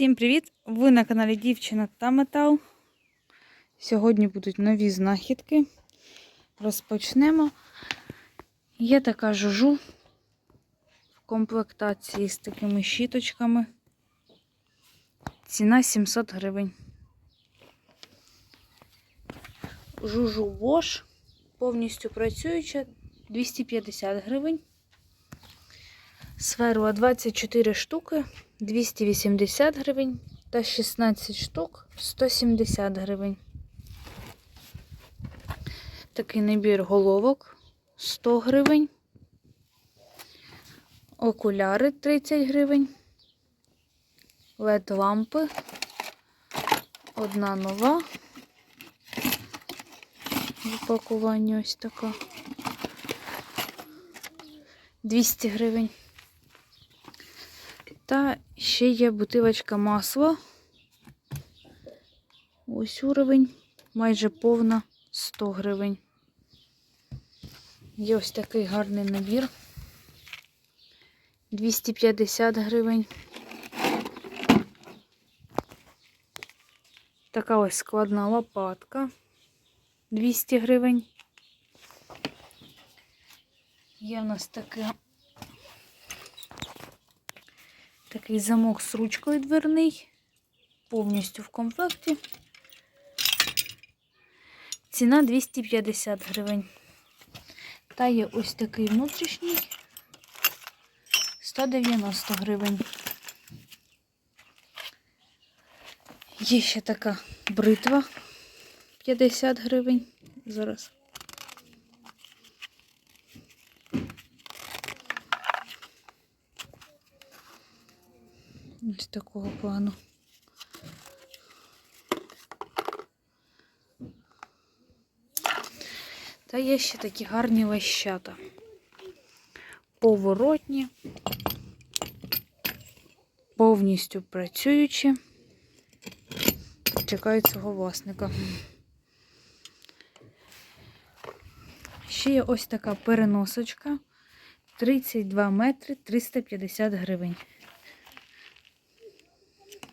Всім привіт! Ви на каналі Дівчина та Метал. Сьогодні будуть нові знахідки. Розпочнемо. Є така жужу в комплектації з такими щіточками. Ціна 700 гривень. Жужу Bosch повністю працююча 250 гривень. Сферла 24 штуки 280 гривень та 16 штук 170 гривень. Такий набір головок 100 гривень. Окуляри 30 гривень. led лампи. Одна нова. В ось така. 200 гривень. Та ще є бутилочка масла. Ось уровень, майже повна 100 гривень. Є ось такий гарний набір. 250 гривень. Така ось складна лопатка. 200 гривень. Є в нас таке Такий замок з ручкою дверний, повністю в комплекті. Ціна 250 гривень. Та є ось такий внутрішній 190 гривень. Є ще така бритва 50 гривень. Зараз. Ось такого плану. Та є ще такі гарні лещата. Поворотні, повністю працюючі. Чекають свого власника. Ще є ось така переносочка. 32 метри 350 гривень.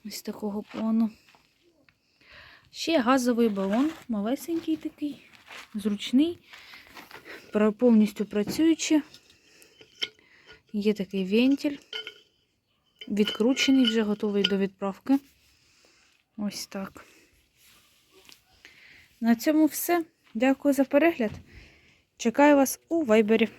Ось такого плану. Ще газовий балон, малесенький такий, зручний, повністю працюючий. Є такий вентиль, відкручений, вже готовий до відправки. Ось так. На цьому все. Дякую за перегляд. Чекаю вас у вайбері.